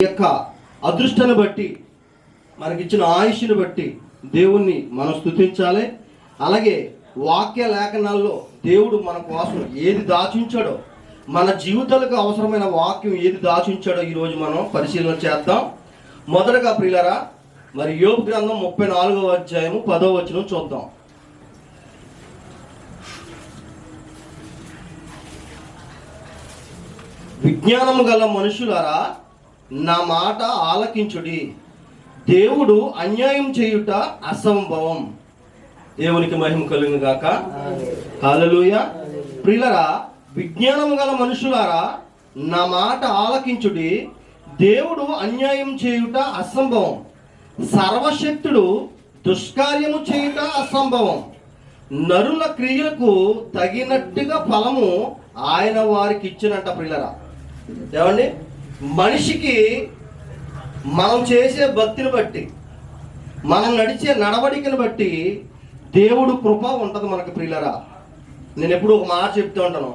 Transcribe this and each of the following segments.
యొక్క అదృష్టాన్ని బట్టి మనకిచ్చిన ఆయుష్ని బట్టి దేవుణ్ణి మనం స్తుతించాలి అలాగే వాక్య లేఖనాల్లో దేవుడు మన కోసం ఏది దాచుంచాడో మన జీవితాలకు అవసరమైన వాక్యం ఏది దాచించాడో ఈరోజు మనం పరిశీలన చేద్దాం. మొదటగా ప్రియులరా మరి యోగ గ్రంథం ముప్పై నాలుగవ అధ్యాయము పదో వచనం చూద్దాం. విజ్ఞానము గల మనుషులారా నా మాట ఆలకించుడి. దేవుడు అన్యాయం చేయుట అసంభవం. దేవునికి మహిమ కలుగును గాక హల్లెలూయ. ప్రియులరా విజ్ఞానము గల మనుషులారా నా మాట ఆలకించుడి. దేవుడు అన్యాయం చేయుట అసంభవం. సర్వశక్తుడు దుష్కార్యము చేయుట అసంభవం. నరుల క్రియలకు తగినట్టుగా ఫలము ఆయన వారికి ఇచ్చినట్ట ప్రియులరా ఏమండి? మనిషికి మనం చేసే భక్తిని బట్టి మనం నడిచే నడవడికను బట్టి దేవుడు కృప ఉంటుంది మనకు ప్రియులరా. నేను ఎప్పుడు ఒక మాట చెప్తూ ఉంటాను.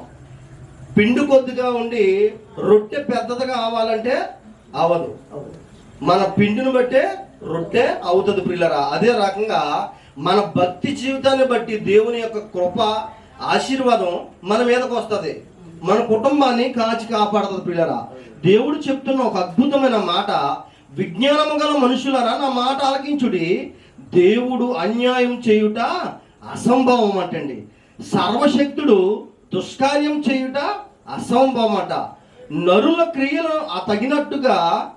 పిండి కొద్దిగా ఉండి రొట్టె పెద్దదిగా అవ్వాలంటే అవ్వదు. మన పిండిని బట్టే రొట్టె అవుతుంది ప్రియులరా. అదే రకంగా మన భక్తి జీవితాన్ని బట్టి దేవుని యొక్క కృప ఆశీర్వాదం మన మీదకు వస్తుంది. మన కుటుంబాన్ని కాచి కాపాడుతుంది ప్రిల్లరా దేవుడు చెప్తున్న ఒక అద్భుతమైన మాట విజ్ఞానము గల మనుషులరా నా మాట ఆలకించుడి. దేవుడు అన్యాయం చేయుట అసంభవం అంటండి. సర్వశక్తుడు దుష్కార్యం చేయుట అసంభవం అట. నరుల క్రియలు ఆ తగినట్టుగా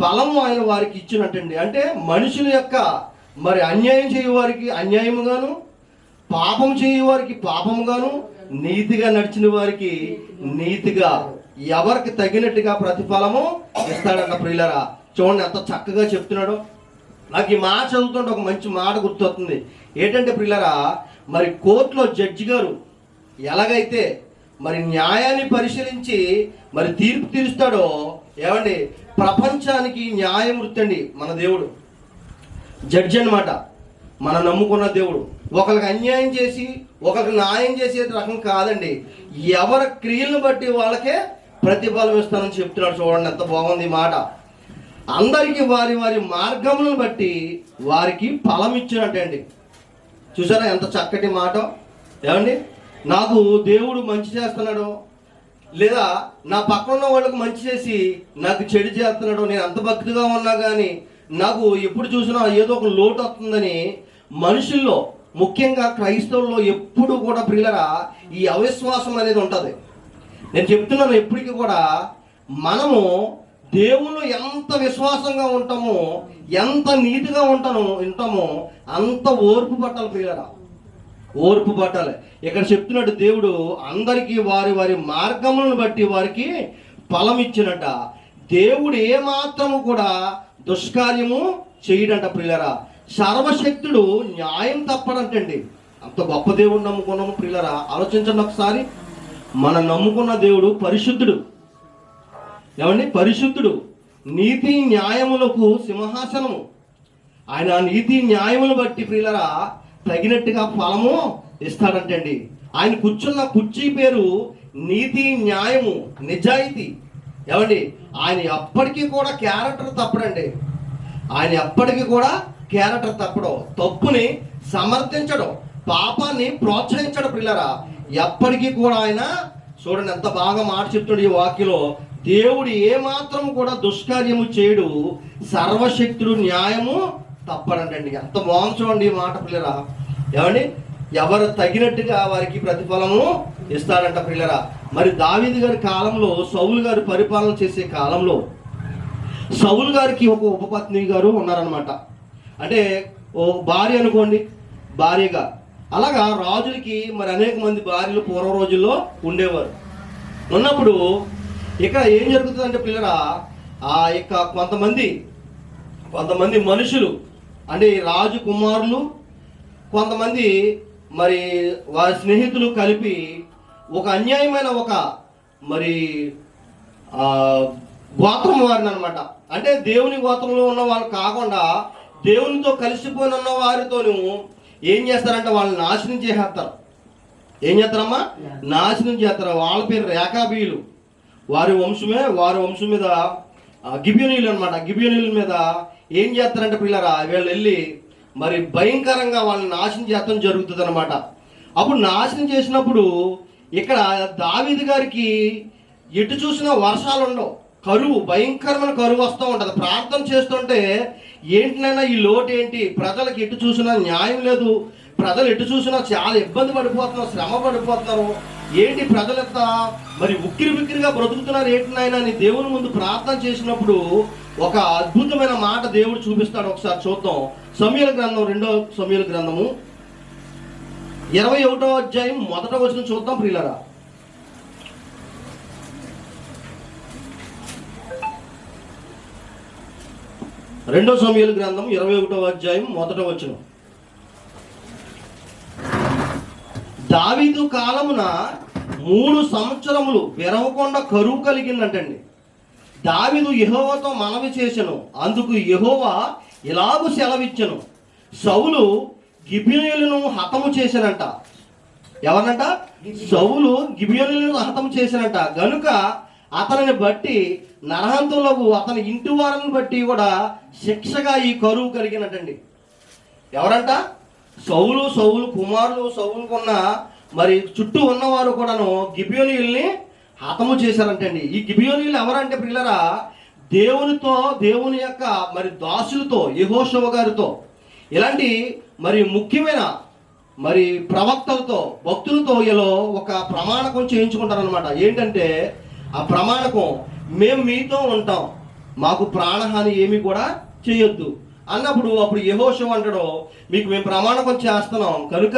బలము ఆయన వారికి ఇచ్చినట్టండి. అంటే మనుషుల యొక్క మరి అన్యాయం చేయు వారికి అన్యాయముగాను పాపం చేయవారికి పాపముగాను నీతిగా నడిచిన వారికి నీతిగా ఎవరికి తగినట్టుగా ప్రతిఫలము ఇస్తాడన్న ప్రియులరా? చూడండి ఎంత చక్కగా చెప్తున్నాడు. నాకు ఈ మాట చదువుతుంటే ఒక మంచి మాట గుర్తొస్తుంది. ఏంటంటే ప్రియులరా మరి కోర్టులో జడ్జి గారు ఎలాగైతే మరి న్యాయాన్ని పరిశీలించి మరి తీర్పు తీరుస్తాడో ఏమండి ప్రపంచానికి న్యాయం వృత్తండి మన దేవుడు. జడ్జి అనమాట మనం నమ్ముకున్న దేవుడు. ఒకరికి అన్యాయం చేసి ఒకరికి న్యాయం చేసే రకం కాదండి. ఎవరి క్రియలను బట్టి వాళ్ళకే ప్రతిఫలం ఇస్తానని చెప్తున్నాడు చూడండి ఎంత బాగుంది మాట. అందరికీ వారి వారి మార్గములను బట్టి వారికి ఫలం ఇచ్చినట్టండి. చూసారా ఎంత చక్కటి మాట? ఏమండి? నాకు దేవుడు మంచి చేస్తున్నాడు లేదా నా పక్కన ఉన్న వాళ్ళకు మంచి చేసి నాకు చెడు చేస్తున్నాడు నేను అంత భక్తిగా ఉన్నా కానీ నాకు ఎప్పుడు చూసినా ఏదో ఒక లోటు వస్తుందని మనుషుల్లో ముఖ్యంగా క్రైస్తవుల్లో ఎప్పుడు కూడా ప్రియులరా ఈ అవిశ్వాసం అనేది ఉంటుంది. నేను చెప్తున్నాను ఎప్పటికీ కూడా మనము దేవుళ్ళు ఎంత విశ్వాసంగా ఉంటామో ఎంత నీతిగా ఉంటామో ఉంటామో అంత ఓర్పు పట్టాలి పిల్లరా ఓర్పు పట్టాలి ఇక్కడ చెప్తున్నట్టు దేవుడు అందరికీ వారి వారి మార్గములను బట్టి వారికి ఫలం ఇచ్చినట్ట దేవుడు ఏమాత్రము కూడా దుష్కార్యము చేయడంట ప్రియులరా. సర్వశక్తుడు న్యాయం తప్పడంటండి. అంత గొప్ప దేవుడు నమ్ముకున్నాము ప్రియులరా. ఆలోచించండి ఒకసారి. మనం నమ్ముకున్న దేవుడు పరిశుద్ధుడు. ఏమండి? పరిశుద్ధుడు. నీతి న్యాయములకు సింహాసనము. ఆయన నీతి న్యాయములు బట్టి ప్రియులరా తగినట్టుగా ఫలము ఇస్తాడంటండి. ఆయన కూర్చున్న కుర్చీ పేరు నీతి న్యాయము నిజాయితీ. ఏమండి? ఆయన ఎప్పటికీ కూడా క్యారెక్టర్ తప్పడండి. ఆయన ఎప్పటికీ కూడా క్యారెక్టర్ తప్పడం తప్పుని సమర్థించడం పాపాన్ని ప్రోత్సహించడం పిల్లరా ఎప్పటికీ కూడా ఆయన చూడండి ఎంత బాగా మాట చెప్తాడు ఈ వాక్యలో. దేవుడు ఏమాత్రం కూడా దుష్కార్యము చేయడు సర్వశక్తుడు న్యాయము తప్పడంటండి ఎంత బాగుంది చూడండి ఈ మాట పిల్లరా ఏమండి? ఎవరు తగినట్టుగా వారికి ప్రతిఫలము ఇస్తాడంట పిల్లరా మరి దావీది గారి కాలంలో సౌలు గారు పరిపాలన చేసే కాలంలో సౌలు గారికి ఒక ఉపపత్ని గారు ఉన్నారనమాట అంటే ఓ భార్య అనుకోండి భార్యగా. అలాగా రాజులకి మరి అనేక మంది భార్యలు పూర్వ రోజుల్లో ఉండేవారు. ఉన్నప్పుడు ఇక్కడ ఏం జరుగుతుందంటే పిల్లరా ఆ యొక్క కొంతమంది కొంతమంది మనుషులు అంటే రాజు కుమారులు కొంతమంది మరి వారి స్నేహితులు కలిపి ఒక అన్యాయమైన ఒక మరి గోత్రం వారిని అనమాట అంటే దేవుని గోత్రంలో ఉన్న వాళ్ళు కాకుండా దేవునితో కలిసిపోయిన ఉన్న వారితోనూ ఏం చేస్తారంటే వాళ్ళని నాశనం చేసేస్తారు. ఏం చేస్తారమ్మా? నాశనం చేస్తారు. వాళ్ళ పేరు రేఖాబీయులు వారి వంశమే వారి వంశం మీద గిబియోనీలు అనమాట గిబియోనీల మీద ఏం చేస్తారంటే పిల్లరా వీళ్ళు వెళ్ళి మరి భయంకరంగా వాళ్ళని నాశనం చేస్తాం జరుగుతుంది అనమాట అప్పుడు నాశనం చేసినప్పుడు ఇక్కడ దావీదు గారికి ఎటు చూసినా వర్షాలు ఉండవు. కరువు భయంకరమైన కరువు వస్తూ ఉంటుంది. ప్రార్థన చేస్తుంటే ఏంటినైనా ఈ లోటు ఏంటి? ప్రజలకు ఎటు చూసినా న్యాయం లేదు. ప్రజలు ఎటు చూసినా చాలా ఇబ్బంది పడిపోతున్నారు శ్రమ పడిపోతున్నారు. ఏంటి ప్రజలంతా? మరి ఉక్కిరి బిక్కిరిగా బ్రతుకుతున్నారు ఏంటినైనా అని దేవుని ముందు ప్రార్థన చేసినప్పుడు ఒక అద్భుతమైన మాట దేవుడు చూపిస్తాడు ఒకసారి చూద్దాం. సమీల గ్రంథం రెండో సమీల గ్రంథము. ఇరవై ఒకటో అధ్యాయం మొదట వచ్చిన చూద్దాం ప్రియులరా. రెండో సమయాల గ్రంథం ఇరవై ఒకటో అధ్యాయం మొదట వచ్చిన దావీదు కాలమున మూడు సంవత్సరములు విరవకుండా కరువు కలిగిందంటండి. దావీదు యెహోవాతో మనవి చేసెను అందుకు యెహోవా ఇలాగు సెలవిచ్చెను. సౌలు గిబియోనులను హతము చేశానంట. ఎవరనంట? సౌలు గిబియోనులను హతము చేశానంట. గనుక అతనిని బట్టి నరహంతులకు అతని ఇంటి వారిని బట్టి కూడా శిక్షగా ఈ కరువు కలిగినట్టండి ఎవరంట? సౌలు సౌలు కుమారులు సౌలుకున్న మరి చుట్టూ ఉన్నవారు కూడాను గిబియోనీల్ని హతము చేశారంటండి. ఈ గిబియోనీలు ఎవరంటే పిల్లరా దేవునితో దేవుని యొక్క మరి దాసులతో యహోశవ గారితో. ఇలాంటి మరి ముఖ్యమైన మరి ప్రవక్తలతో భక్తులతో ఇలా ఒక ప్రమాణకం చేయించుకుంటారనమాట ఏంటంటే ఆ ప్రమాణకం మేము మీతో ఉంటాం. మాకు ప్రాణహాని ఏమి కూడా చేయొద్దు. అన్నప్పుడు అప్పుడు యహోషం అంటాడు మీకు మేము ప్రమాణకం చేస్తున్నాం. కనుక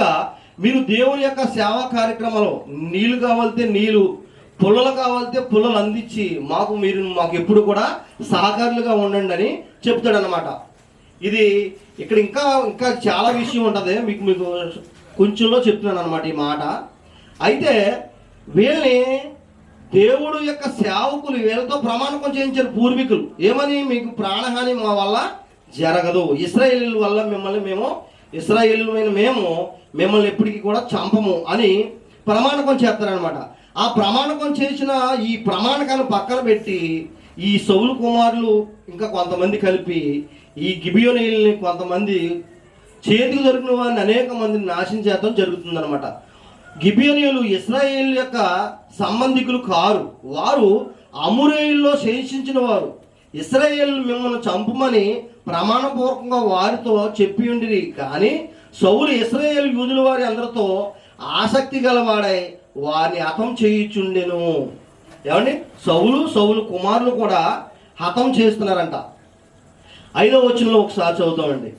మీరు దేవుని యొక్క సేవా కార్యక్రమంలో నీళ్ళు కావాలితే నీళ్ళు పుల్లలు కావాలితే పుల్లలు అందించి మాకు మీరు మాకు ఎప్పుడు కూడా సహకారులుగా ఉండండి అని చెప్తాడనమాట ఇది ఇక్కడ ఇంకా ఇంకా చాలా విషయం ఉంటుంది. మీకు మీకు కొంచెంలో చెప్తున్నాను అనమాట ఈ మాట. అయితే వీళ్ళని దేవుడు యొక్క సేవకులు వీళ్ళతో ప్రమాణకం చేయించారు పూర్వీకులు. ఏమని? మీకు ప్రాణహాని మా వల్ల జరగదు. ఇస్రాయేల్ వల్ల మిమ్మల్ని మేము ఇస్రాయేలుమైన మేము మిమ్మల్ని ఎప్పటికీ కూడా చంపము అని ప్రమాణకం చేస్తారనమాట ఆ ప్రమాణకం చేసిన ఈ ప్రమాణకాన్ని పక్కన పెట్టి ఈ సౌలు కుమారులు ఇంకా కొంతమంది కలిపి ఈ గిబియోనీల్ని కొంతమంది చేతికి దొరికిన వారిని అనేక మందిని నాశనం చేయడం జరుగుతుందనమాట గిబియోనియులు ఇస్రాయేల్ యొక్క సంబంధికులు కారు. వారు అమురేయుల్లో శేషించిన వారు ఇస్రాయేల్ మిమ్మల్ని చంపమని ప్రమాణపూర్వకంగా వారితో చెప్పి ఉండిరి. కానీ సౌలు ఇస్రాయేల్ యూదుల వారి అందరితో ఆసక్తి గలవాడై వారిని హతం చేయుచుండెను. ఏమండి? సౌలు సౌలు కుమారులు కూడా హతం చేస్తున్నారంట. ఐదో వచనంలో ఒకసారి చదువుతామండి.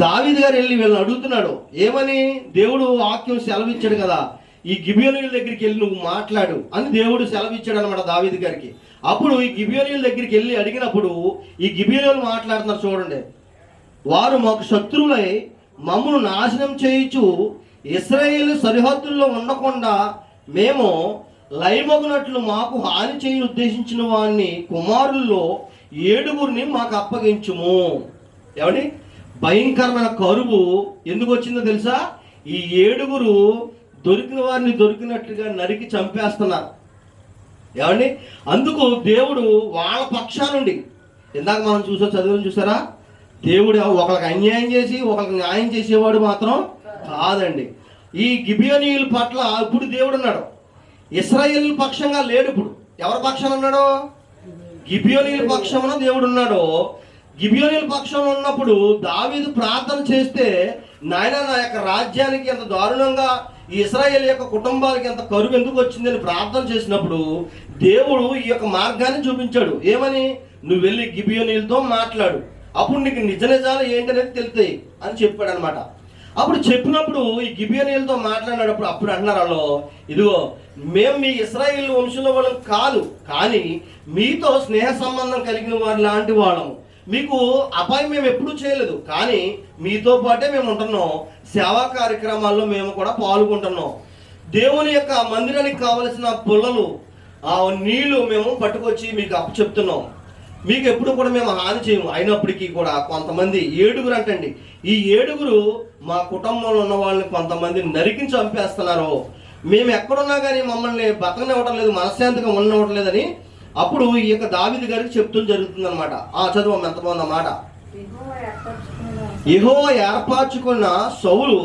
దావీదు గారు వెళ్ళి వీళ్ళని అడుగుతున్నాడు ఏమని? దేవుడు వాక్యం సెలవిచ్చాడు కదా ఈ గిబియోనీల దగ్గరికి వెళ్ళి నువ్వు మాట్లాడు అని దేవుడు సెలవిచ్చాడు అనమాట దావీదు గారికి. అప్పుడు ఈ గిబియోనీల దగ్గరికి వెళ్ళి అడిగినప్పుడు ఈ గిబియోనీలు మాట్లాడుతున్నారు చూడండి వారు మాకు శత్రువులై మమ్మను నాశనం చేయించు ఇస్రాయేల్ సరిహద్దుల్లో ఉండకుండా మేము లయమగునట్లు మాకు హాని చేయి ఉద్దేశించిన వారిని కుమారుల్లో ఏడుగురిని మాకు అప్పగించుము. ఏమండి? భయంకరమైన కరువు ఎందుకు వచ్చిందో తెలుసా? ఈ ఏడుగురు దొరికిన వారిని దొరికినట్లుగా నరికి చంపేస్తున్నారు. ఏమండి? అందుకు దేవుడు వాళ్ళ పక్షానుండి ఇందాక మనం చూసా చదువుని చూసారా? దేవుడు ఒకరికి అన్యాయం చేసి ఒకరికి న్యాయం చేసేవాడు మాత్రం కాదండి. ఈ గిబియోనీయుల పట్ల ఇప్పుడు దేవుడు ఉన్నాడు. ఇస్రాయేల్ పక్షంగా లేడు ఇప్పుడు. ఎవరి పక్షాన ఉన్నాడు? గిబియోనీల పక్షమున దేవుడు ఉన్నాడో. గిబియోనీల పక్షంలో ఉన్నప్పుడు దావీదు ప్రార్థన చేస్తే నాయన నా యొక్క రాజ్యానికి ఎంత దారుణంగా ఈ ఇస్రాయేల్ యొక్క కుటుంబాలకి ఎంత కరువు ఎందుకు వచ్చిందని ప్రార్థన చేసినప్పుడు దేవుడు ఈ యొక్క మార్గాన్ని చూపించాడు. ఏమని? నువ్వు వెళ్ళి గిబియోనీలతో మాట్లాడు. అప్పుడు నీకు నిజ నిజాలు ఏంటనేది తెలుతాయి అని చెప్పాడు అనమాట అప్పుడు చెప్పినప్పుడు ఈ గిబియోనీలతో మాట్లాడినప్పుడు అప్పుడు అంటున్నారు వాళ్ళు ఇదిగో మేము మీ ఇస్రాయిల్ వంశంలో వాళ్ళం కాదు కానీ మీతో స్నేహ సంబంధం కలిగిన వారి లాంటి వాళ్ళము మీకు అపాయం మేము ఎప్పుడూ చేయలేదు. కానీ మీతో పాటే మేము ఉంటున్నాం. సేవా కార్యక్రమాల్లో మేము కూడా పాల్గొంటున్నాం. దేవుని యొక్క మందిరానికి కావలసిన పుల్లలు ఆ నీళ్ళు మేము పట్టుకొచ్చి మీకు అప్పచెప్తున్నాం మీకు ఎప్పుడు కూడా మేము హాని చేయము. అయినప్పటికీ కూడా కొంతమంది ఏడుగురు అంటండి. ఈ ఏడుగురు మా కుటుంబంలో ఉన్న వాళ్ళని కొంతమంది నరికి చంపేస్తున్నారు. మేము ఎక్కడున్నా కానీ మమ్మల్ని బతకనివ్వటం లేదు మనశ్శాంతిగా ఉండనివ్వటం లేదని అప్పుడు ఈ యొక్క దావిది గారికి చెప్తూ జరుగుతుంది అనమాట ఆ చదువు ఎంత బాగుంది మాట. యెహోవా ఏర్పరచుకున్న ఇహో ఏర్పరచుకున్న సౌలు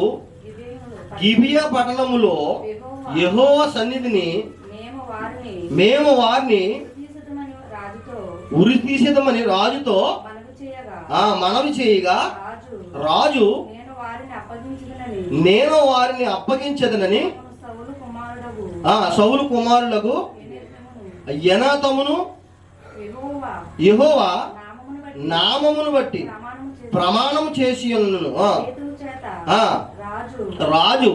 గిబియా పట్టణములో యెహోవ సన్నిధిని మేము వారిని ఉరి తీసేదమని రాజుతో ఆ మనవి చేయగా రాజు నేను వారిని అప్పగించదనని ఆ సౌలు కుమారులకు ఎనేతమును యనాతమును యెహోవా నామమును బట్టి ప్రమాణము చేసి ప్రమాణం చేసి ఉన్నను రాజు.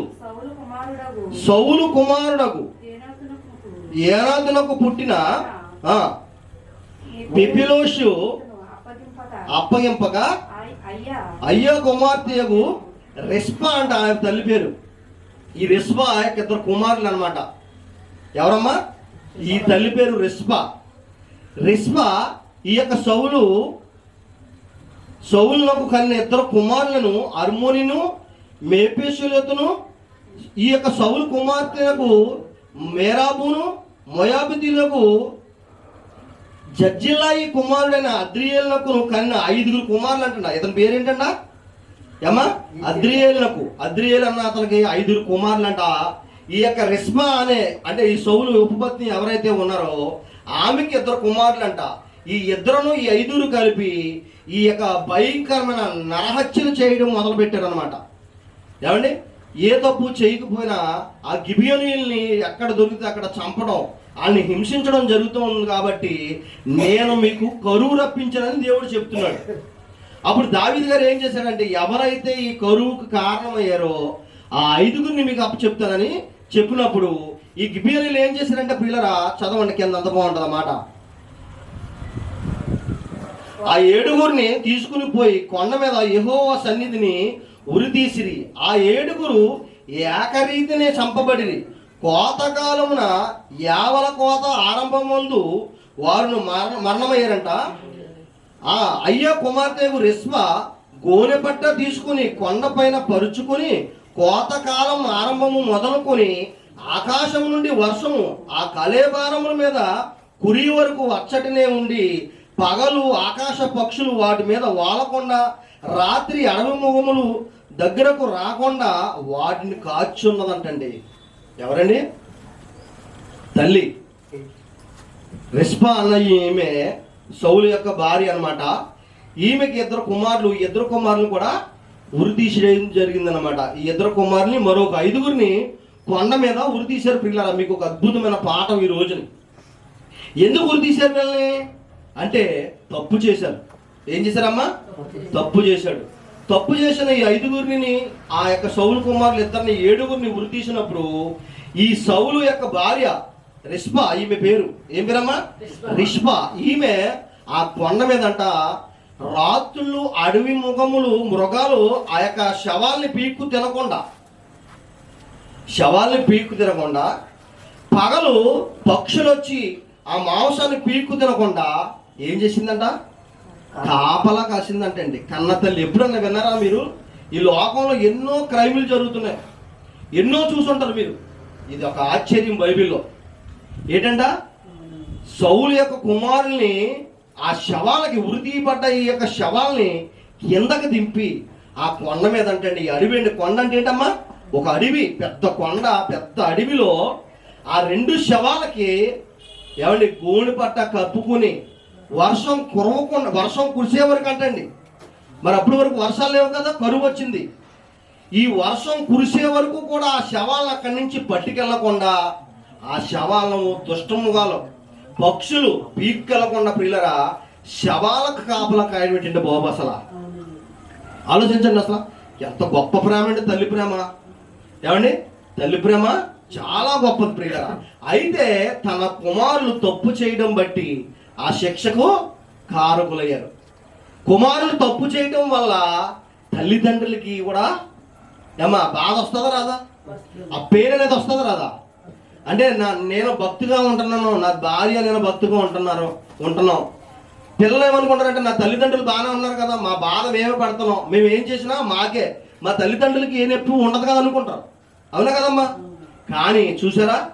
సౌలు కుమారుడకు ఏనాథునకు పుట్టిన ఆ. అప్పగింపక అప్పగింపగా అయ్యా అయ్యో కుమార్తెకు రెస్పా అంట ఆమె తల్లి పేరు. ఈ రెస్పా యొక్క ఇద్దరు కుమారులు అనమాట ఎవరమ్మా? ఈ తల్లి పేరు రెస్పా రెస్పా ఈ యొక్క సౌలు సౌలునకు కన్న ఇద్దరు కుమారులను అర్మోనిను మేపేషులతను ఈ యొక్క సౌలు కుమార్తెలకు మేరాబును మొయాబితీలకు జడ్జిల్లాయి కుమారుడైన అద్రియేలునకు కన్న ఐదుగురు కుమారులు అంటున్నా. ఇతని పేరేంటంట? ఏమా? అద్రియేలునకు. అద్రియేలు అన్న అతనికి ఐదుగురు కుమారులు అంట ఈ యొక్క రిస్మా అనే అంటే ఈ సౌలు ఉపపత్ని ఎవరైతే ఉన్నారో ఆమెకి ఇద్దరు కుమారులు అంట ఈ ఇద్దరును ఈ ఐదుగురు కలిపి ఈ యొక్క భయంకరమైన నరహత్యలు చేయడం మొదలుపెట్టారు అనమాట ఏమండి? ఏ తప్పు చేయకపోయినా ఆ గిబియోనీల్ని ఎక్కడ దొరికితే అక్కడ చంపడం వాళ్ళని హింసించడం జరుగుతుంది కాబట్టి నేను మీకు కరువు రప్పించానని దేవుడు చెప్తున్నాడు. అప్పుడు దావీదు గారు ఏం చేశాడంటే ఎవరైతే ఈ కరువుకు కారణమయ్యారో ఆ ఐదుగురిని మీకు అప్పు చెప్తానని చెప్పినప్పుడు ఈ గిబియోనీలు ఏం చేశారంటే పిల్లరా చదవండి కింద అంత బాగుంటుంది అన్నమాట ఆ ఏడుగురిని తీసుకుని పోయి కొండ మీద యహోవ సన్నిధిని ఉరితీసిరి. ఆ ఏడుగురు ఏకరీతినే చంపబడిరి. కోతకాలమున యావల కోత ఆరంభం ముందు వారును మరణ మరణమయ్యారంట. ఆ అయ్య కుమార్తె రిస్మ గోనె పట్ట తీసుకుని కొండపైన పరుచుకుని కోతకాలం ఆరంభము మొదలుకొని ఆకాశం నుండి వర్షము ఆ కలేబారముల మీద కురి వరకు వచ్చటనే ఉండి పగలు ఆకాశ పక్షులు వాటి మీద వాలకుండా రాత్రి అడవి ముఖములు దగ్గరకు రాకుండా వాటిని కాచున్నదంటండి. ఎవరండి? తల్లి. రిస్పా అన్న ఈమె సౌలు యొక్క భార్య అనమాట ఈమెకి ఇద్దరు కుమారులు ఇద్దరు కుమారులు కూడా ఉరి తీసేయడం జరిగిందనమాట ఈ ఇద్దరు కుమారుని మరొక ఐదుగురిని కొండ మీద ఉరి తీశారు పిల్లల మీకు ఒక అద్భుతమైన పాఠం ఈ రోజుని. ఎందుకు ఉరి తీశారు వీళ్ళని అంటే తప్పు చేశారు. ఏం చేశారమ్మా? తప్పు చేశాడు. తప్పు చేసిన ఈ ఐదుగురిని ఆ యొక్క సౌలు కుమారులు ఇద్దరిని ఏడుగురిని ఉరి తీసినప్పుడు ఈ సౌలు యొక్క భార్య రిష్పా ఈమె పేరు. ఏం పేరమ్మా? రిష్పా. ఈమె ఆ కొండ మీదంట రాత్రులు అడవి ముఖములు మృగాలు ఆ యొక్క శవాల్ని పీక్కు తినకుండా శవాల్ని పీక్కు తినకుండా పగలు పక్షులు వచ్చి ఆ మాంసాన్ని పీక్కు తినకుండా ఏం చేసిందంట? కాపలా కాసిందంటండి. కన్న తల్లి ఎప్పుడన్నా విన్నారా మీరు? ఈ లోకంలో ఎన్నో క్రైములు జరుగుతున్నాయి. ఎన్నో చూసుంటారు మీరు. ఇది ఒక ఆశ్చర్యం బైబిల్లో. ఏంటంట? సౌలు యొక్క కుమారుల్ని ఆ శవాలకి ఉరితీయబడ్డ ఈ యొక్క శవాల్ని కిందకి దింపి ఆ కొండ మీద అంటే ఈ అడవి అండి కొండ అంటే ఏంటమ్మా? ఒక అడవి పెద్ద కొండ పెద్ద అడవిలో ఆ రెండు శవాలకి ఏమండి గోని పట్ట కప్పుకుని వర్షం కురవకుండా వర్షం కురిసే వరకు అంటండి మరి అప్పటి వరకు వర్షాలు లేవు కదా కరువు వచ్చింది. ఈ వర్షం కురిసే వరకు కూడా ఆ శవాలను అక్కడి నుంచి పట్టుకెళ్ళకుండా ఆ శవాలను దుష్టముగాలు పక్షులు పీక్కెళ్ళకుండా పిల్లరా శవాలకు కాపలా కాయడం బాబు అసలు. ఆలోచించండి అసలు. ఎంత గొప్ప ప్రేమ అంటే తల్లి ప్రేమ. ఏమండి? తల్లి ప్రేమ చాలా గొప్పది ప్రియులరా. అయితే తన కుమారులు తప్పు చేయడం బట్టి ఆ శిక్షకు కారకులయ్యారు. కుమారులు తప్పు చేయడం వల్ల తల్లిదండ్రులకి కూడా ఏమా బాధ వస్తుందా రాదా? ఆ పేరు అనేది వస్తుందా రాదా? అంటే నా నేను భక్తిగా ఉంటున్నాను నా భార్య నేను భక్తిగా ఉంటున్నారు ఉంటున్నాం. పిల్లలు ఏమనుకుంటారంటే నా తల్లిదండ్రులు బాగానే ఉన్నారు కదా మా బాధ మేమే పడుతున్నాం. మేము ఏం చేసినా మాకే. మా తల్లిదండ్రులకి ఏ నొప్పి ఉండదు కదా అనుకుంటారు. అవునా కదమ్మా? కానీ చూసారా?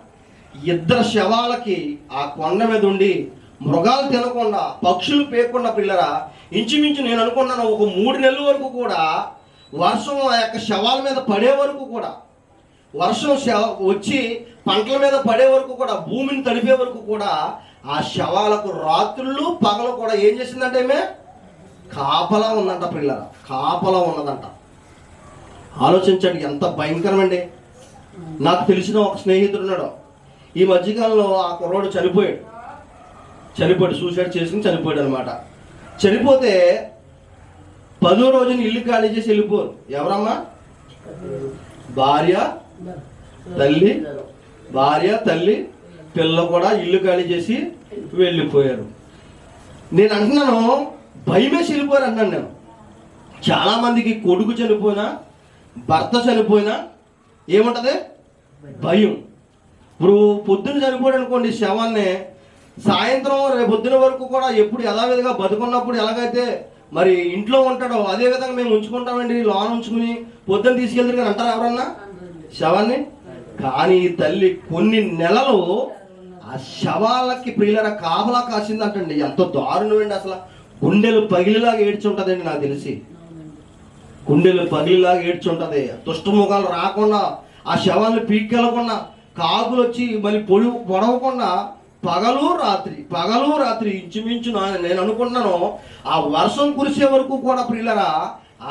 ఇద్దరు శవాలకి ఆ కొండ మీద ఉండి మృగాలు తినకుండా పక్షులు పేకుండా పిల్లరా ఇంచుమించు నేను అనుకున్నాను ఒక మూడు నెలల వరకు కూడా వర్షం ఆ యొక్క శవాల మీద పడే వరకు కూడా. వర్షం శవ- వచ్చి పంటల మీద పడే వరకు కూడా భూమిని తడిపే వరకు కూడా ఆ శవాలకు రాత్రులు పగలు కూడా ఏం చేసిందంటే ఏమే కాపలా ఉందంట పిల్లల కాపలా ఉన్నదంట. ఆలోచించండి ఎంత భయంకరమండి. నాకు తెలిసిన ఒక స్నేహితుడు ఉన్నాడు. ఈ మధ్యకాలంలో ఆ కుర్రోడు చనిపోయాడు. చనిపోయాడు సూసైడ్ చేసుకుని చనిపోయాడు అనమాట చనిపోతే పదో రోజున ఇల్లు ఖాళీ చేసి వెళ్ళిపోరు. ఎవరమ్మా? భార్య తల్లి భార్య తల్లి పిల్ల కూడా ఇల్లు ఖాళీ చేసి వెళ్ళిపోయారు. నేను అంటున్నాను భయమేసి వెళ్ళిపోయారు అన్నాను నేను. చాలా మందికి కొడుకు చనిపోయినా భర్త చనిపోయినా ఏముంటది? భయం. ఇప్పుడు పొద్దున్న చనిపోయాడు అనుకోండి శవాన్ని సాయంత్రం రేపు పొద్దున వరకు కూడా ఎప్పుడు యథావిధిగా బతుకున్నప్పుడు ఎలాగైతే మరి ఇంట్లో ఉంటాడో అదే విధంగా మేము ఉంచుకుంటామండి లోన్ ఉంచుకుని పొద్దున్న తీసుకెళ్తారు కానీ అంటారా ఎవరన్నా? శవాన్ని? కానీ తల్లి కొన్ని నెలలు ఆ శవాలకి ప్రియులర కాపలా కాసిందంటండి. ఎంత దారుణమండి అసలు గుండెలు పగిలిలాగా ఏడ్చుంటుందండి నాకు తెలిసి. గుండెలు పగిలిలాగా ఏడ్చుంటది. దుష్టముఖాలు రాకుండా ఆ శవాన్ని పీక్కెళ్ళకుండా కాకులు వచ్చి మళ్ళీ పొడి పొడవకుండా పగలు రాత్రి పగలు రాత్రి ఇంచుమించు నేను అనుకుంటున్నాను ఆ వర్షం కురిసే వరకు కూడా ప్రియులరా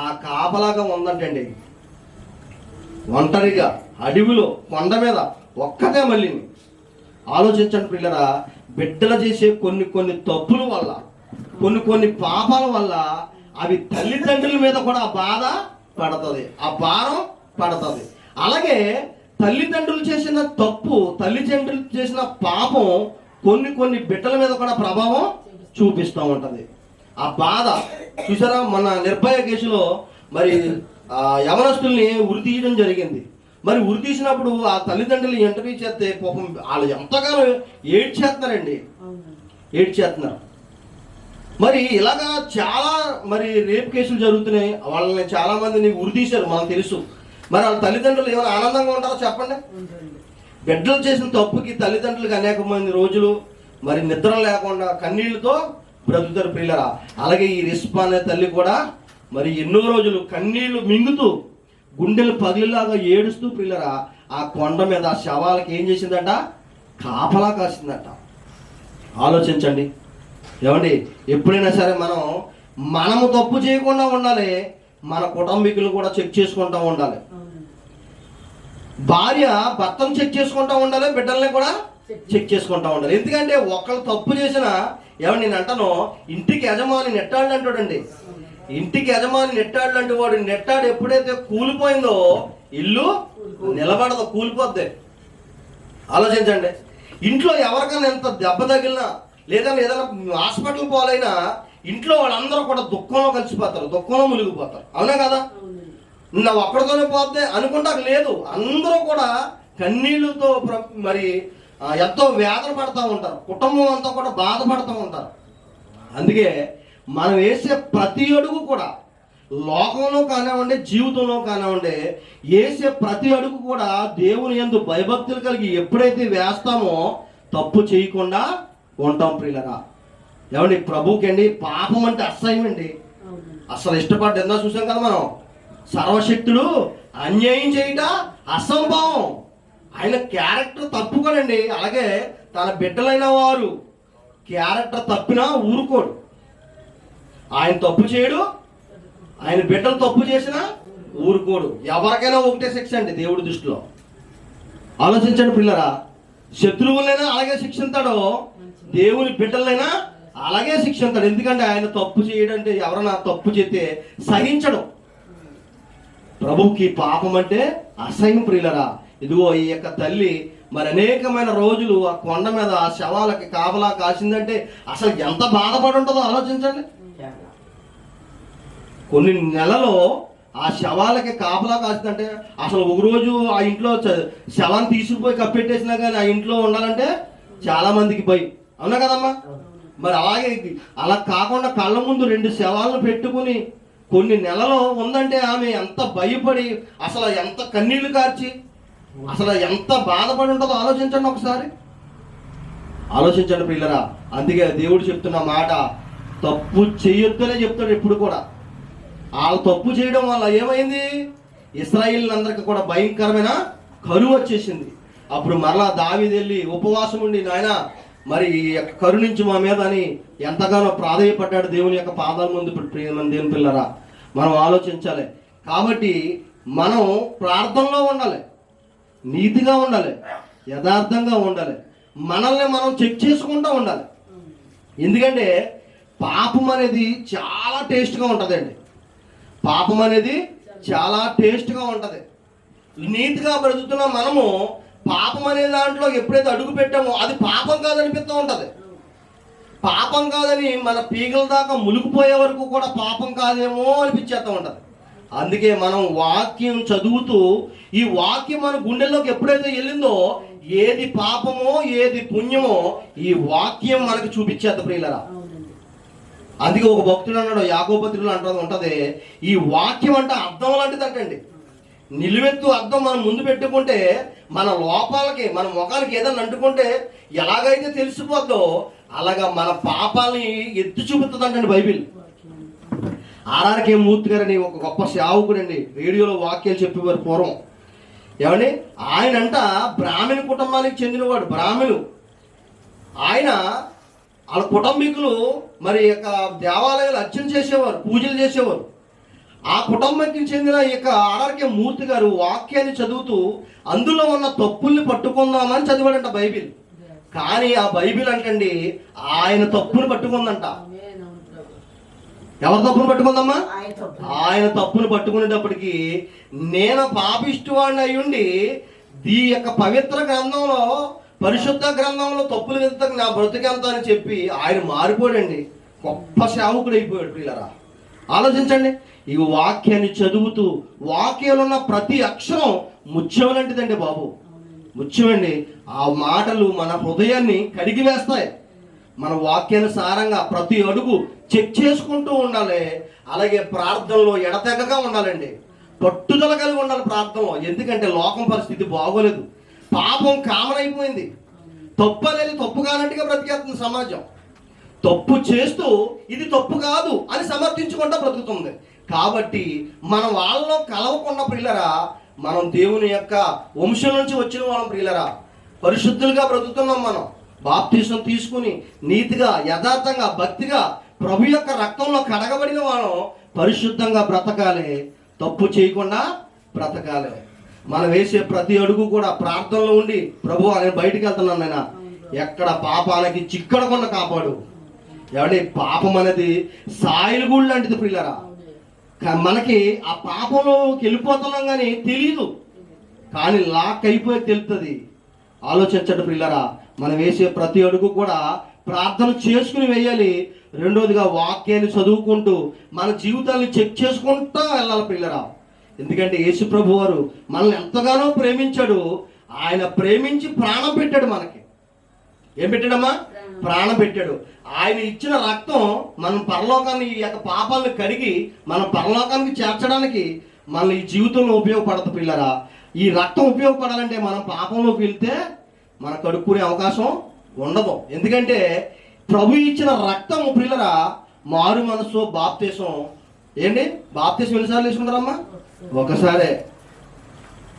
ఆ కాపలాగా ఉందంటండి. ఒంటరిగా అడవిలో కొండ మీద ఒక్కతే మళ్ళీ ఆలోచించండి పిల్లరా బిడ్డలు చేసే కొన్ని కొన్ని తప్పుల వల్ల కొన్ని కొన్ని పాపాల వల్ల అవి తల్లిదండ్రుల మీద కూడా ఆ బాధ పడుతుంది ఆ భారం పడుతుంది. అలాగే తల్లిదండ్రులు చేసిన తప్పు తల్లిదండ్రులు చేసిన పాపం కొన్ని కొన్ని బిడ్డల మీద కూడా ప్రభావం చూపిస్తూ ఉంటుంది. ఆ బాధ చూసారా మన నిర్భయ కేసులో మరి యవనస్తుల్ని ఉరి తీయడం జరిగింది. మరి ఉరి తీసినప్పుడు ఆ తల్లిదండ్రులు ఇంటర్వ్యూ చేస్తే పాపం వాళ్ళు ఎంతగానో ఏడ్చేస్తున్నారండి. ఏడ్చేస్తున్నారు. మరి ఇలాగా చాలా మరి రేప్ కేసులు జరుగుతున్నాయి. వాళ్ళని చాలా మందిని ఉరి తీశారు మనకు తెలుసు. మరి వాళ్ళ తల్లిదండ్రులు ఏమైనా ఆనందంగా ఉంటారో చెప్పండి? బిడ్డలు చేసిన తప్పుకి తల్లిదండ్రులకు అనేక మంది రోజులు మరి నిద్ర లేకుండా కన్నీళ్ళతో బ్రతుకుతారు పిల్లరా అలాగే ఈ రిస్పా అనే తల్లి కూడా మరి ఎన్నో రోజులు కన్నీళ్ళు మింగుతూ గుండెలు పగిలిలాగా ఏడుస్తూ పిల్లరా ఆ కొండ మీద ఆ శవాలకు ఏం చేసిందట? కాపలా కాసిందట. ఆలోచించండి. ఏమండి? ఎప్పుడైనా సరే మనం మనము తప్పు చేయకుండా ఉండాలి మన కుటుంబీకులు కూడా చెక్ చేసుకుంటూ ఉండాలి. భార్య భర్తను చెక్ చేసుకుంటా ఉండాలి బిడ్డల్ని కూడా చెక్ చేసుకుంటూ ఉండాలి. ఎందుకంటే ఒకళ్ళు తప్పు చేసినా ఏమని నేను అంటాను ఇంటికి యజమాని నెట్టాడు అంటాడండి. ఇంటికి యజమాని నెట్టాడు అంటే వాడు నెట్టాడు ఎప్పుడైతే కూలిపోయిందో ఇల్లు నిలబడదు కూలిపోద్ది. ఆలోచించండి. ఇంట్లో ఎవరికైనా ఎంత దెబ్బ తగిలినా లేదా ఏదైనా హాస్పిటల్ పోలైనా ఇంట్లో వాళ్ళందరూ కూడా దుఃఖంలో కలిసిపోతారు దుఃఖంలో మునిగిపోతారు. అవునా కదా? నా ఒక్కడితోనే పోతే అనుకుంటా లేదు. అందరూ కూడా కన్నీళ్ళతో ప్ర- మరి ఎంతో వేదన పడతా ఉంటారు. కుటుంబం అంతా కూడా బాధపడుతూ ఉంటారు. అందుకే మనం వేసే ప్రతి అడుగు కూడా లోకంలో కానివ్వండి జీవితంలో కానివ్వండి వేసే ప్రతి అడుగు కూడా దేవుని యందు భయభక్తులు కలిగి ఎప్పుడైతే వేస్తామో తప్పు చేయకుండా ఉంటాం ప్రియులరా. ఏమండి ప్రభుకండి పాపం అంటే అసహ్యం అండి. అసలు ఇష్టపడ్డ ఎందా చూసాం కదా మనం? సర్వశక్తుడు అన్యాయం చేయుట అసంభవం. ఆయన క్యారెక్టర్ తప్పుకోనండి అలాగే తన బిడ్డలైన వారు క్యారెక్టర్ తప్పినా ఊరుకోడు ఆయన తప్పు చేయడు ఆయన బిడ్డలు తప్పు చేసినా ఊరుకోడు. ఎవరికైనా ఒకటే శిక్ష అండి దేవుడి దృష్టిలో. ఆలోచించండి పిల్లరా శత్రువులైనా అలాగే శిక్షిస్తాడో దేవుని బిడ్డలైనా అలాగే శిక్షిస్తాడు ఎందుకంటే ఆయన తప్పు చేయడంటే ఎవరైనా తప్పు చేస్తే సహించడం. ప్రభుకి పాపం అంటే అసహ్యం ప్రియులరా. ఇదిగో ఈ యొక్క తల్లి మరి అనేకమైన రోజులు ఆ కొండ మీద ఆ శవాలకి కాపలా కాసిందంటే అసలు ఎంత బాధపడి ఉంటుందో ఆలోచించండి. కొన్ని నెలలో ఆ శవాలకి కాపలా కాస్తుందంటే అసలు ఒకరోజు ఆ ఇంట్లో శవాన్ని తీసుకుపోయి కప్పెట్టేసినా కానీ ఆ ఇంట్లో ఉండాలంటే చాలా మందికి భయం. అవునా కదమ్మా? మరి అలాగే అలా కాకుండా కళ్ళ ముందు రెండు శవాలను పెట్టుకుని కొన్ని నెలలో ఉందంటే ఆమె ఎంత భయపడి అసలు ఎంత కన్నీళ్ళు కార్చి అసలు ఎంత బాధపడి ఉంటుందో ఆలోచించండి ఒకసారి. ఆలోచించండి పిల్లరా అందుకే దేవుడు చెప్తున్న మాట తప్పు చేయొద్దనే చెప్తాడు ఎప్పుడు కూడా. వాళ్ళు తప్పు చేయడం వల్ల ఏమైంది? ఇస్రాయిల్ అందరికి కూడా భయంకరమైన కరువు వచ్చేసింది. అప్పుడు మరలా దావిది వెళ్ళి ఉపవాసం ఉండి నాయన మరి ఈ యొక్క మా మీద అని ఎంతగానో ప్రాధాయపడ్డాడు దేవుని యొక్క పాదాల ముందు ప్రియమైన దేవుని పిల్లరా. మనం ఆలోచించాలి. కాబట్టి మనం ప్రార్థనలో ఉండాలి. నీతిగా ఉండాలి. యథార్థంగా ఉండాలి. మనల్ని మనం చెక్ చేసుకుంటూ ఉండాలి. ఎందుకంటే పాపం అనేది చాలా టేస్ట్గా ఉంటుందండి. పాపం అనేది చాలా టేస్ట్గా ఉంటుంది. నీట్గా బ్రతుకుతున్న మనము పాపం అనే దాంట్లో ఎప్పుడైతే అడుగు పెట్టామో అది పాపం కాదనిపిస్తూ ఉంటుంది. పాపం కాదని మన పీగల దాకా మునిగిపోయే వరకు కూడా పాపం కాదేమో అనిపించేస్తూ ఉంటుంది. అందుకే మనం వాక్యం చదువుతూ ఈ వాక్యం మన గుండెల్లోకి ఎప్పుడైతే వెళ్ళిందో ఏది పాపమో ఏది పుణ్యమో ఈ వాక్యం మనకు చూపించేద్ద ప్రియులరా. అందుకే ఒక భక్తుడు అన్నాడు యాగోపత్రులు అంటది ఉంటుంది. ఈ వాక్యం అంటే అర్థం లాంటిది అంటండి. నిలువెత్తు అర్థం మనం ముందు పెట్టుకుంటే మన లోపాలకి మన ముఖాలకి ఏదైనా అంటుకుంటే ఎలాగైతే తెలిసిపోద్దో అలాగా మన పాపాలని ఎత్తి చూపుతుంది అంటండి బైబిల్. ఆర్ఆర్కే మూర్తి గారని ఒక గొప్ప సేవకుడండి రేడియోలో వాక్యాలు చెప్పేవారు పూర్వం. ఏమండి? ఆయనంట బ్రాహ్మణ కుటుంబానికి చెందినవాడు బ్రాహ్మణు ఆయన వాళ్ళ కుటుంబీకులు మరి యొక్క దేవాలయాలు అర్చన చేసేవారు పూజలు చేసేవారు. ఆ కుటుంబానికి చెందిన ఈ యొక్క ఆర్ఆర్కే మూర్తి గారు వాక్యాన్ని చదువుతూ అందులో ఉన్న తప్పుల్ని పట్టుకుందామని చదివాడంట బైబిల్. కానీ ఆ బైబిల్ అంటండి ఆయన తప్పుని పట్టుకుందంట. ఎవరి తప్పును పట్టుకుందమ్మా? ఆయన తప్పును పట్టుకునేటప్పటికి నేను పాపిష్టివాడిని అయ్యుండి ఈ యొక్క పవిత్ర గ్రంథంలో పరిశుద్ధ గ్రంథంలో తప్పులు వెళ్తాక నా బ్రతికెంత అని చెప్పి ఆయన మారిపోడండి. గొప్ప సేవకుడు అయిపోయాడు పిల్లరా ఆలోచించండి. ఈ వాక్యాన్ని చదువుతూ వాక్యంలో ఉన్న ప్రతి అక్షరం ముత్యం లాంటిదండి బాబు. ముత్యమండి ఆ మాటలు మన హృదయాన్ని కడిగి వేస్తాయి. మన వాక్యానుసారంగా ప్రతి అడుగు చెక్ చేసుకుంటూ ఉండాలి. అలాగే ప్రార్థనలో ఎడతెగగా ఉండాలండి. పట్టుదల కలిగి ఉండాలి ప్రార్థనలో. ఎందుకంటే లోకం పరిస్థితి బాగోలేదు. పాపం కామన్ అయిపోయింది తప్పు అనేది తప్పు కానట్టుగా బ్రతికేస్తుంది సమాజం. తప్పు చేస్తూ ఇది తప్పు కాదు అని సమర్థించుకుంటా బ్రతుకుతుంది. కాబట్టి మన వాళ్ళలో కలవకుండా ప్రియులరా మనం దేవుని యొక్క వంశం నుంచి వచ్చిన వాళ్ళం ప్రియులరా పరిశుద్ధులుగా బ్రతుకుతున్నాం మనం. బాప్తీసం తీసుకుని నీతిగా యథార్థంగా భక్తిగా ప్రభు యొక్క రక్తంలో కడగబడిన వాళ్ళం పరిశుద్ధంగా బ్రతకాలి. తప్పు చేయకుండా బ్రతకాలి. మనం వేసే ప్రతి అడుగు కూడా ప్రార్థనలో ఉండి ప్రభు నేను బయటికి వెళ్తున్నాను నాయన. ఎక్కడ పాపానికి చిక్కడకుండా కాపాడు. ఏమంటే పాపం అనేది సాయిలు గుడి లాంటిది పిల్లరా మనకి ఆ పాపంలోకి వెళ్ళిపోతున్నాం కానీ తెలియదు కానీ లాక్ అయిపోయి తెలుస్తుంది ఆలోచించండి పిల్లరా మనం వేసే ప్రతి అడుగు కూడా ప్రార్థన చేసుకుని వేయాలి. రెండోదిగా వాక్యాన్ని చదువుకుంటూ మన జీవితాన్ని చెక్ చేసుకుంటూ వెళ్ళాలి పిల్లరా ఎందుకంటే యేసు ప్రభు వారు మనల్ని ఎంతగానో ప్రేమించాడు. ఆయన ప్రేమించి ప్రాణం పెట్టాడు మనకి. ఏం పెట్టాడమ్మా? ప్రాణం పెట్టాడు. ఆయన ఇచ్చిన రక్తం మన పరలోకాన్ని ఈ యొక్క పాపాలను కడిగి మన పరలోకానికి చేర్చడానికి మన ఈ జీవితంలో ఉపయోగపడదు పిల్లరా. ఈ రక్తం ఉపయోగపడాలంటే మనం పాపంలోకి వెళ్తే మన కడుక్కునే అవకాశం ఉండదు. ఎందుకంటే ప్రభు ఇచ్చిన రక్తం పిల్లరా మారు మనసు బాప్తీసం. ఏంటి? బాప్తీసం ఎన్నిసార్లు తీసుకుంటారమ్మా? ఒకసారే.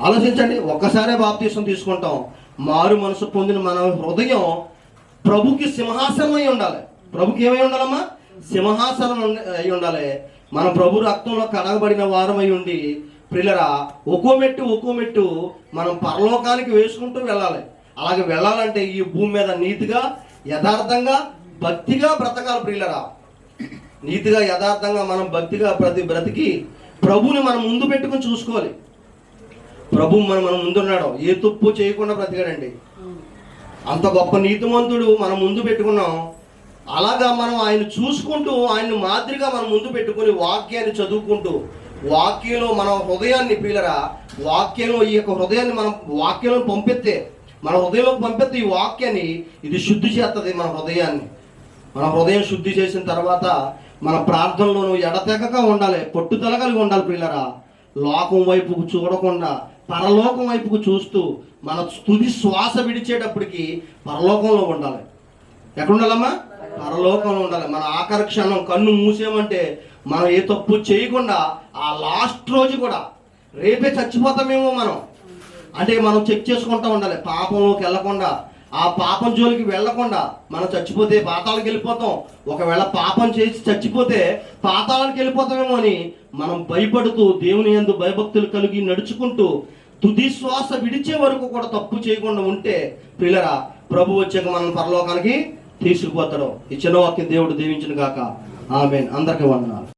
ఆలోచించండి ఒక్కసారే బాప్తీసం తీసుకుంటాం. మారు మనసు పొందిన మన హృదయం ప్రభుకి సింహాసనం అయి ఉండాలి. ప్రభుకి ఏమై ఉండాలమ్మా? సింహాసనం అయి ఉండాలి. మన ప్రభు రక్తంలో కడగబడిన వారమై ఉండి ప్రిల్లరా ఒక్కో మెట్టు ఒక్కో మెట్టు మనం పరలోకానికి వేసుకుంటూ వెళ్ళాలి. అలాగే వెళ్ళాలంటే ఈ భూమి మీద నీతిగా యథార్థంగా భక్తిగా బ్రతకాలి ప్రిల్లరా నీతిగా యథార్థంగా మనం భక్తిగా ప్రతి బ్రతికి ప్రభుని మనం ముందు పెట్టుకుని చూసుకోవాలి. ప్రభు మనం మనం ముందున్నాడు. ఏ తప్పు చేయకుండా బ్రతికాడండి. అంత గొప్ప నీతిమంతుడు మనం ముందు పెట్టుకున్నాం. అలాగా మనం ఆయన చూసుకుంటూ ఆయన మాదిరిగా మనం ముందు పెట్టుకుని వాక్యాన్ని చదువుకుంటూ వాక్యంలో మన హృదయాన్ని పీలరా వాక్యంలో ఈ యొక్క హృదయాన్ని మనం వాక్యంలో పంపిస్తే మన హృదయంలో పంపిస్తే ఈ వాక్యాన్ని ఇది శుద్ధి చేస్తుంది మన హృదయాన్ని. మన హృదయం శుద్ధి చేసిన తర్వాత మన ప్రార్థనలోనూ ఎడతెగక ఉండాలి పట్టుదల కలిగి ఉండాలి పిల్లరా. లోకం వైపుకు చూడకుండా పరలోకం వైపుకు చూస్తూ మన తుది శ్వాస విడిచేటప్పటికి పరలోకంలో ఉండాలి. ఎక్కడ ఉండాలమ్మా పరలోకంలో ఉండాలి. మన ఆకర్షణం కన్ను మూసేమంటే మనం ఏ తప్పు చేయకుండా ఆ లాస్ట్ రోజు కూడా రేపే చచ్చిపోతామేమో మనం. అంటే మనం చెక్ చేసుకుంటా ఉండాలి. పాపంలోకి వెళ్ళకుండా ఆ పాపం జోలికి వెళ్ళకుండా మనం చచ్చిపోతే పాతాళకి వెళ్ళిపోతాం. ఒకవేళ పాపం చేసి చచ్చిపోతే పాతాళానికి వెళ్ళిపోతామేమో అని మనం భయపడుతూ దేవుని యందు భయభక్తులు కలిగి నడుచుకుంటూ తుది శ్వాస విడిచే వరకు కూడా తప్పు చేయకుండా ఉంటే పిల్లరా ప్రభు వచ్చాక మనం పరలోకానికి తీసుకుపోతాడు. ఈ చిన్న వాక్యం దేవుడు దీవించిన గాక. ఆమె అందరికీ వందనాలు.